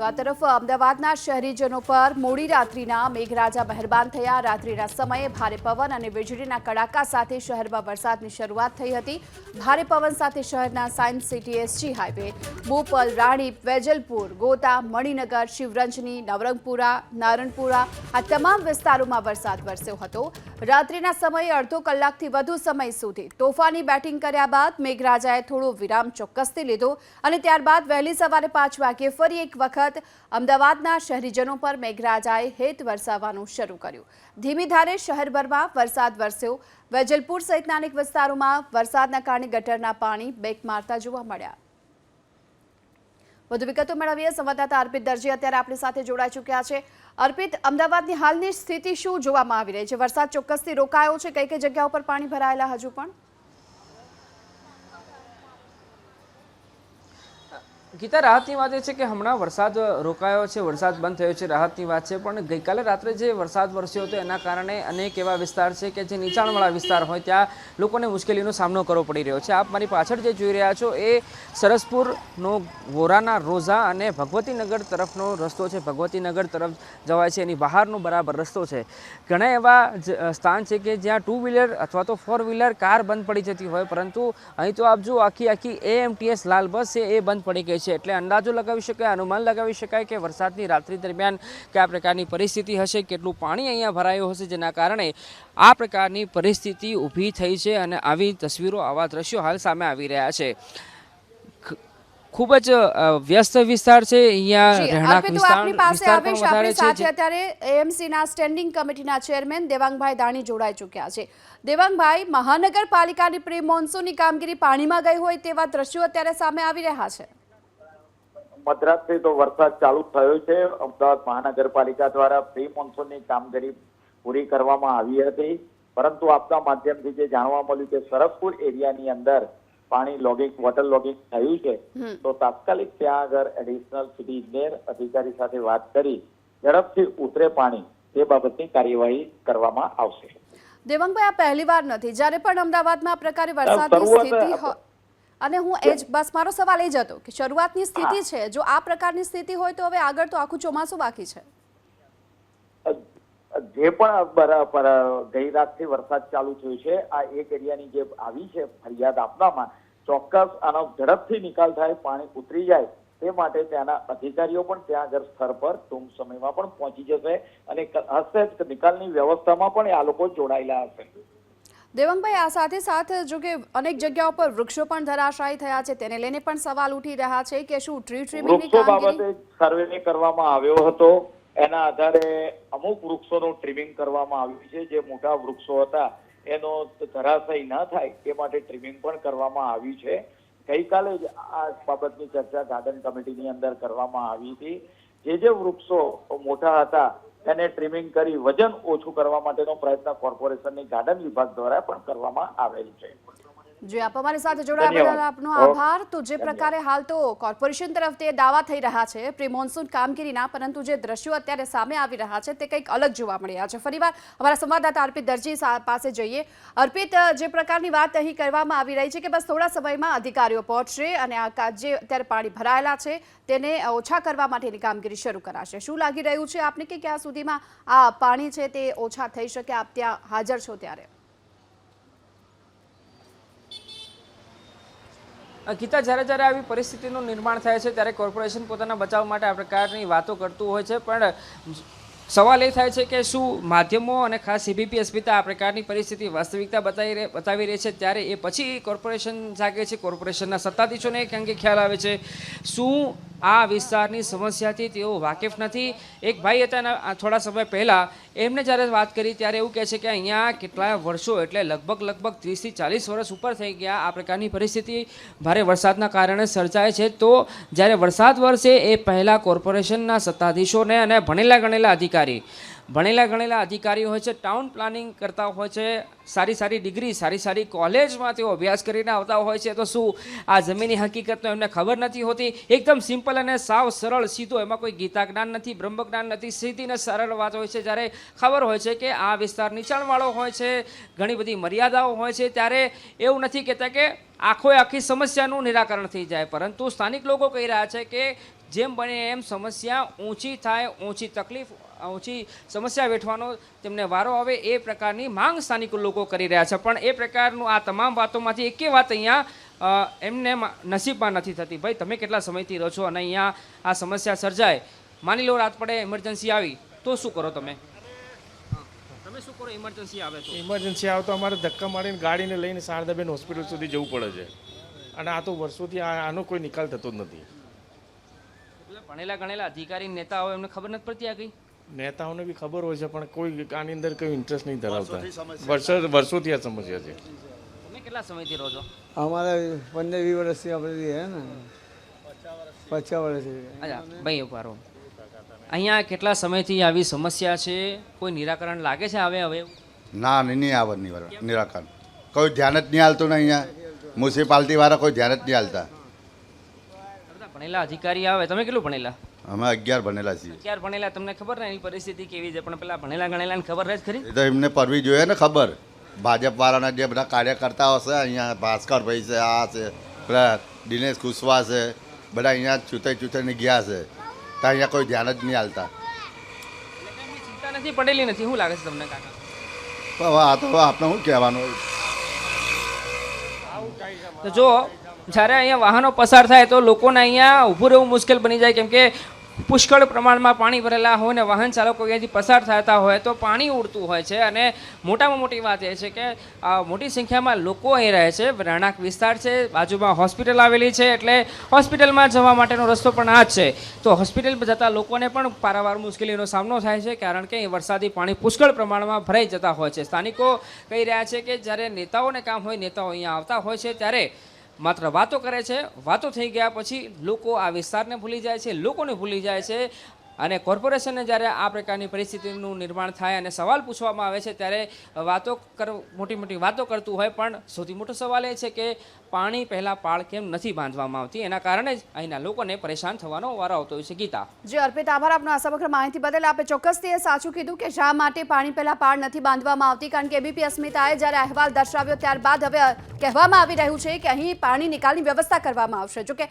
તો આ તરફ અમદાવાદના શહેરીજનો પર મોડી રાત્રિના મેઘરાજા મહેરબાન થયા. રાત્રિના સમયે ભારે પવન અને વીજળીના કડાકા સાથે શહેરમાં વરસાદની શરૂઆત થઈ હતી. ભારે પવન સાથે શહેરના science city S G highway, Bopal Ranip Vejalpur, Gota, Maninagar, Shivranjani, Navrangpura, Naranpura આ તમામ વિસ્તારોમાં વરસાદ વરસ્યો હતો. રાત્રિના સમયે અડધો કલાકથી વધુ સમય સુધી તોફાની બેટિંગ કર્યા બાદ મેઘરાજાએ થોડો વિરામ ચોક્કસથી લીધો અને ત્યારબાદ વહેલી સવારે પાંચ વાગ્યે ફરી એક વખત અમદાવાદના શહેરીજનો પર મેઘરાજાએ હેત વરસાવવાનું શરૂ કર્યું. ધીમી ધારે શહેરભરમાં વરસાદ વરસ્યો. વેજલપુર સહિતના અનેક વિસ્તારોમાં વરસાદના કારણે ગટરના પાણી બેક મારતા જોવા મળ્યા. વધુ વિગતો મેળવીએ. સંવાદદાતા અર્પિત દરજી અત્યારે આપણી સાથે જોડાઈ ચૂક્યા છે. અર્પિત, અમદાવાદની હાલની સ્થિતિ શું જોવામાં આવી રહી છે? વરસાદ ચોક્કસથી રોકાયો છે? કઈ કઈ જગ્યા ઉપર પાણી ભરાયેલા હજુ પણ? ગીતા, રાહતની વાત એ છે કે હમણાં વરસાદ રોકાયો છે, વરસાદ બંધ થયો છે, રાહતની વાત છે, પણ ગઈકાલે રાત્રે જે વરસાદ વરસ્યો હતો, એના કારણે અનેક એવા વિસ્તાર છે કે જે નીચાણવાળા વિસ્તાર હોય, ત્યાં લોકોને મુશ્કેલીનો સામનો કરવો પડી રહ્યો છે. આપ મારી પાછળ જે જોઈ રહ્યા છો, એ સરસપુરનો વોરાના રોઝા અને ભગવતીનગર તરફનો રસ્તો છે. ભગવતીનગર તરફ જવાય છે, એની બહારનો બરાબર રસ્તો છે. ઘણા એવા સ્થાન છે કે જ્યાં ટુ વ્હીલર અથવા તો ફોર વ્હીલર કાર બંધ પડી જતી હોય, પરંતુ અહીં તો આપ જુઓ આખી આખી એએમટીએસ લાલ બસ છે, એ બંધ પડી ગઈ છે. એટલે અંદાજો લગાવી શકાય અનુમાન લગાવી શકાય કે વરસાદની રાત્રિ દરમિયાન કયા પ્રકારની પરિસ્થિતિ હશે કેટલું પાણી અહીંયા ભરાયું હશે જેના કારણે આ પ્રકારની પરિસ્થિતિ ઊભી થઈ છે અને આવી તસવીરો આવા દ્રશ્યો હાલ સામે આવી રહ્યા છે. ખૂબ જ વ્યસ્ત વિસ્તાર છે અહીંયા રહેણાંક વિસ્તાર વિસ્તાર પણ વધારે છે અત્યારે એએમસીના સ્ટેન્ડિંગ કમિટીના ચેરમેન દેવાંગભાઈ દાણી જોડાઈ ચૂક્યા છે. દેવાંગભાઈ મહાનગરપાલિકાની પ્રી મોન્સૂનની કામગીરી પાણીમાં ગઈ હોય તેવા દ્રશ્યો અત્યારે સામે આવી રહ્યા છે. મદ્રાસથી તો વરસાદ ચાલુ થયો છે. અમદાવાદ મહાનગરપાલિકા દ્વારા પ્રી મોન્સૂનની કામગીરી પૂરી કરવામાં આવી હતી. પરંતુ આપના માધ્યમથી જે જાણવા મળ્યું કે સરસપુર એરિયાની અંદર પાણી લોગિંગ વોટર લોગિંગ થયું છે તો તાત્કાલિક ત્યાં આગળ એડિશનલ સિટી ઇજનેર અધિકારી સાથે વાત કરી ઝડપથી ઉતરે પાણી. તે બાબતની કાર્યવાહી કરવામાં આવશે. દેવાંગભાઈ આ પહેલી વાર નથી. જ્યારે પણ અમદાવાદમાં આ પ્રકારે વરસાદની સ્થિતિ અને હું એ જ બસ મારો સવાલ એ જ હતો કે શરૂઆતની સ્થિતિ છે જો આ પ્રકારની સ્થિતિ હોય તો હવે આગળ તો આખું ચોમાસું બાકી છે. જે પણ ગઈ રાતથી વરસાદ ચાલુ થયો છે આ એક એરિયાની જે આવી છે ફરિયાદ આપવામાં ચોક્કસ આનો ઝડપથી નિકાલ થાય પાણી ઉતરી જાય તે માટે ત્યાંના અધિકારીઓ પણ ત્યાં આગળ સ્થળ પર ટૂંક સમયમાં પણ પહોંચી જશે અને હશે નિકાલની વ્યવસ્થામાં પણ આ લોકો જોડાયેલા હશે. દેવાંગભાઈ આ સાથે સાથે જો કે અનેક જગ્યાઓ પર વૃક્ષો પણ ધરાશાયી થયા છે તેને લઈને પણ સવાલ ઉઠી રહ્યા છે કે શું ટ્રી ટ્રીમિંગની વૃક્ષો બાબતે સર્વે કરવામાં આવ્યો હતો. એના આધારે અમુક વૃક્ષોનું ટ્રીમિંગ કરવામાં આવ્યું છે. જે મોટા વૃક્ષો હતા એનો ધરાશય ન થાય એ માટે ટ્રીમિંગ પણ કરવામાં આવ્યું છે. ગઈકાલે જ આ બાબતની ચર્ચા ગાર્ડન કમિટીની અંદર કરવામાં આવી હતી. જે જે વૃક્ષો મોટા હતા એને ટ્રીમિંગ કરી વજન ઓછું કરવા માટેનો પ્રયત્ન કોર્પોરેશનની ગાર્ડન વિભાગ દ્વારા પણ કરવામાં આવેલ છે. જે આપ અમારી સાથે જોડાયા. બદલ આપનો આભાર. તો જે પ્રકારે હાલ તો કોર્પોરેશન તરફથી દાવા થઈ રહ્યા છે પ્રી મોન્સૂન કામગીરીના પરંતુ જે દ્રશ્યો અત્યારે સામે આવી રહ્યા છે તે કંઈક અલગ જોવા મળી રહ્યા છે. ફરીવાર અમારા સંવાદદાતા અર્પિત દરજી પાસે જઈએ. અર્પિત જે પ્રકારની વાત અહીં કરવામાં આવી રહી છે કે બસ થોડા સમયમાં અધિકારીઓ પહોંચશે અને આ જે અત્યારે પાણી ભરાયેલા છે તેને ઓછા કરવા માટેની કામગીરી શરૂ કરાશે. શું લાગી રહ્યું છે આપને કે ક્યાં સુધીમાં આ પાણી છે તે ઓછા થઈ શકે? આપ ત્યાં હાજર છો ત્યારે. ગીતા જ્યારે જ્યારે આવી પરિસ્થિતિનું નિર્માણ થાય છે ત્યારે કોર્પોરેશન પોતાના બચાવ માટે આ પ્રકારની વાતો કરતું હોય છે. પણ સવાલ એ થાય છે કે શું માધ્યમો અને ખાસ સીબીપી અસ્મિતા આ પ્રકારની પરિસ્થિતિ વાસ્તવિકતા બતાવી બતાવી રહી છે? ત્યારે એ પછી કોર્પોરેશન જાગે છે, કોર્પોરેશનના સત્તાધીશોને એક અંગે ખ્યાલ આવે છે. શું આ વિસ્તારની સમસ્યાથી તેઓ વાકેફ નથી? એક ભાઈ હતા થોડા સમય પહેલાં એમને જ્યારે વાત કરી ત્યારે એવું કહે છે કે અહીંયા કેટલા વર્ષો એટલે લગભગ લગભગ ત્રીસથી ચાલીસ વર્ષ ઉપર થઈ ગયા આ પ્રકારની પરિસ્થિતિ ભારે વરસાદના કારણે સર્જાય છે. તો જ્યારે વરસાદ વરસે એ પહેલાં કોર્પોરેશનના સત્તાધીશોને અને ભણેલા ગણેલા અધિકારી ભણેલા ગણેલા અધિકારીઓ હોય છે ટાઉન પ્લાનિંગ કરતા હોય છે, સારી સારી ડિગ્રી સારી સારી કોલેજમાં તેઓ અભ્યાસ કરીને આવતા હોય છે, તો શું આ જમીનની હકીકતનો એમને ખબર નથી હોતી? એકદમ સિમ્પલ અને સાવ સરળ, સીધો એમાં કોઈ ગીતા જ્ઞાન નથી બ્રહ્મ જ્ઞાન નથી, સીધી ને સરળ વાત હોય છે. જ્યારે ખબર હોય છે કે આ વિસ્તાર નીચાણવાળો હોય છે, ઘણી બધી મર્યાદાઓ હોય છે, ત્યારે એવું નથી કહેતા કે આખો આખી સમસ્યાનું નિરાકરણ થઈ જાય. પરંતુ સ્થાનિક લોકો કહી રહ્યા છે કે જેમ બને એમ સમસ્યા ઊંચી થાય, ઊંચી તકલીફ ઊંચી સમસ્યા વેઠવાનો તેમને વારો આવે એ પ્રકારની માંગ સ્થાનિક લોકો કરી રહ્યા છે. પણ એ પ્રકારનું આ તમામ વાતોમાંથી એકે વાત અહીંયા એમને નસીબમાં નથી થતી. ભાઈ તમે કેટલા સમયથી રહો છો અને અહીંયા આ સમસ્યા સર્જાય? માની લો રાત પડે ઇમરજન્સી આવી તો શું કરો તમે? તમે શું કરો ઇમરજન્સી આવે તો? ઇમરજન્સી આવે તો અમારે ધક્કા મારીને ગાડીને લઈને શારદાબેન હોસ્પિટલ સુધી જવું પડે છે. અને આ તો વર્ષોથી આનો કોઈ નિકાલ થતો જ નથી. ભણેલા ગણેલા અધિકારી નેતા હોય એમને ખબર નથી પડતી આ કઈ? નેતાઓને બી ખબર હોય છે પણ કોઈ આની અંદર કોઈ ઇન્ટરેસ્ટ નહીં ધરાવતા. વર્ષો વર્ષોથી આ સમસ્યા છે. કેટલા સમયથી રહો છો? અમારે પંદર વીસ વર્ષથી આપણે હે ને? પચાસ વર્ષથી. ભાઈ ઉભારો અહીંયા કેટલા સમયથી આવી સમસ્યા છે? કોઈ નિરાકરણ લાગે છે આવે હવે? ના નહીં આવે નિરાકરણ. કોઈ ધ્યાન જ નહીં હાલતું ને અહીંયા. મ્યુનિસિપાલિટી વાળા કોઈ ધ્યાન જ નહીં હાલતા ભણેલા અધિકારી આવે. તમે કેટલું ભણેલા? અમે અગિયાર ભણેલા છીએ. અગિયાર ભણેલા તમને ખબર ને એની પરિસ્થિતિ કેવી છે? પણ પેલા ભણેલા ગણેલાને ખબર જ ખરી? એ તો એમને પરવી જોઈએ ને ખબર. ભાજપ વાળાના જે બધા કાર્યકર્તાઓ છે અહીંયા ભાસ્કરભાઈ છે આ છે પેલા દિનેશ કુશવા છે બધા અહીંયા છૂટે છૂટેને ગયા છે. તો અહીંયા કોઈ ધ્યાન જ નહીં હાલતા. ચિંતા નથી પડેલી નથી. શું લાગે છે તમને કાકા? હવે આ તો આપણે શું કહેવાનું તો જો જ્યારે અહીંયા વાહનો પસાર થાય તો લોકોને અહીંયા ઊભું રહેવું મુશ્કેલ બની જાય. કેમ કે પુષ્કળ પ્રમાણમાં પાણી ભરેલા હોય ને વાહન ચાલકો અહીંયાથી પસાર થતા હોય તો પાણી ઉડતું હોય છે. અને મોટામાં મોટી વાત એ છે કે મોટી સંખ્યામાં લોકો અહીં રહે છે. રહેણાંક વિસ્તાર છે, બાજુમાં હોસ્પિટલ આવેલી છે, એટલે હોસ્પિટલમાં જવા માટેનો રસ્તો પણ આ જ છે. તો હોસ્પિટલ જતા લોકોને પણ પારાવાર મુશ્કેલીનો સામનો થાય છે, કારણ કે અહીં વરસાદી પાણી પુષ્કળ પ્રમાણમાં ભરાઈ જતા હોય છે. સ્થાનિકો કહી રહ્યા છે કે જ્યારે નેતાઓને કામ હોય, નેતાઓ અહીંયા આવતા હોય છે, ત્યારે માત્ર વાતો કરે છે. વાતો થઈ ગયા પછી લોકો આ વિસ્તારને ભૂલી જાય છે. લોકોને ભૂલી જાય છે. અને કોર્પોરેશનને જ્યારે આ પ્રકારની પરિસ્થિતિનું નિર્માણ થાય અને સવાલ પૂછવામાં આવે છે, ત્યારે વાતો કર, મોટી મોટી વાતો કરતું હોય, પણ સૌથી મોટો સવાલ એ છે કે પાણી પહેલાં પાળ કેમ નથી બાંધવામાં આવતી? એના કારણે જ અહીંના લોકોને પરેશાન થવાનો વારો આવતો હોય છે. ગીતા. જે, અર્પિત આભાર આપનો આ સમગ્ર માહિતી બદલ. આપે ચોક્કસથી એ સાચું કીધું કે શા માટે પાણી પહેલાં પાળ નથી બાંધવામાં આવતી? કારણ કે એબીપી અસ્મિતાએ જ્યારે અહેવાલ દર્શાવ્યો ત્યારબાદ હવે કહેવામાં આવી રહ્યું છે કે અહીં પાણી નિકાલની વ્યવસ્થા કરવામાં આવશે. જોકે